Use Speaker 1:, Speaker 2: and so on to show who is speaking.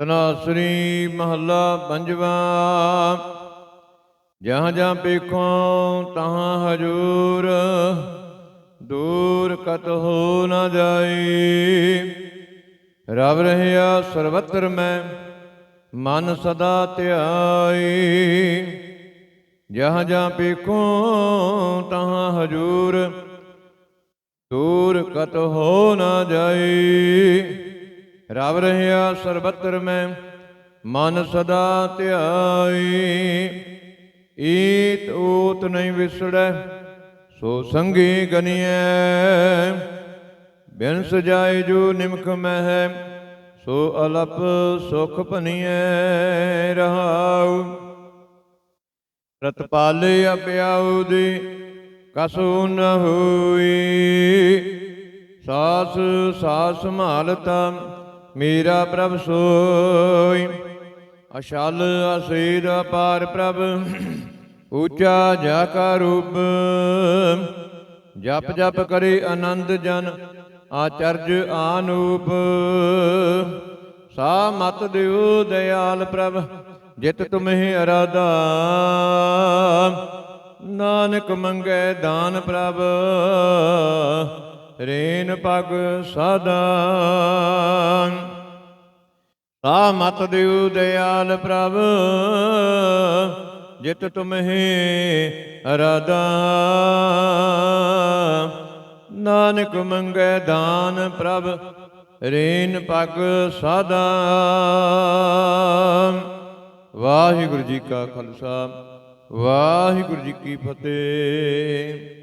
Speaker 1: ਤਨਾਸਰੀ ਮਹੱਲਾ ਪੰਜਵਾ। ਜਹਾਂ ਜਹਾਂ ਪੇਖੋਂ ਤਹਾਂ ਹਜੂਰ, ਦੂਰ ਕਤ ਹੋ ਨਾ ਜਾਏ ਰਵ ਰਹਿਆ ਸਰਵਤਰ ਮੈਂ, ਮਨ ਸਦਾ ਧਿਆਈ। ਜਹਾਂ ਜਹਾਂ ਪੇਖੋਂ ਤਹਾਂ ਹਜੂਰ, ਦੂਰ ਕਤ ਹੋ ਨਾ ਜਾਏ ਰਵ ਰਹਿਆ ਸਰਬਤਰ ਮੈਂ, ਮਨ ਸਦਾ ਧਿਆਈ। ਈਤ ਊਤ ਨਹੀਂ ਵਿਸੜੈ, ਸੋ ਸੰਗੀ ਗਨੀਐ। ਬਿਨ ਸਜਾਏ ਜੋ ਨਿਮਕ ਮਹਿ, ਸੋ ਅਲਪ ਸੁਖ ਭਨੀਐ ਰਹਾਉ। ਰਤਪਾਲੇ ਅਪਿਆਉ ਦੀ ਕਸੂ ਨ ਹੋਈ। ਸਾਸ ਸਾਸ ਸੰਭਾਲਤਾ ਮੇਰਾ ਪ੍ਰਭ ਸੋਈ। ਅਸ਼ਲ ਅਸੀਰ ਅਪਾਰ ਪ੍ਰਭ, ਉੱਚਾ ਜਾ ਕਾ ਰੂਪ। ਜਪ ਜਪ ਕਰੇ ਆਨੰਦ ਜਨ, ਆਚਰਜ ਆਨੂਪ। ਸਾ ਮਤ ਦਿਓ ਦਇਆਲ ਪ੍ਰਭ, ਜਿਤ ਤੁਮਹਿ ਅਰਾਦਾ ਨਾਨਕ ਮੰਗੈ ਦਾਨ ਪ੍ਰਭ। ਰੇਨ ਪਗ ਸਦਾ ਸਾ ਮਤ ਦਿਉ ਦਿਆਲ ਪ੍ਰਭ, ਜਿਤ ਤੁਮਹਿ ਅਰਾਧਾ ਨਾਨਕ ਮੰਗੈ ਦਾਨ ਪ੍ਰਭ, ਰੇਨ ਪਗ ਸਦਾ ਵਾਹਿਗੁਰੂ ਜੀ ਕਾ ਖਾਲਸਾ, ਵਾਹਿਗੁਰੂ ਜੀ ਕੀ ਫਤਿਹ।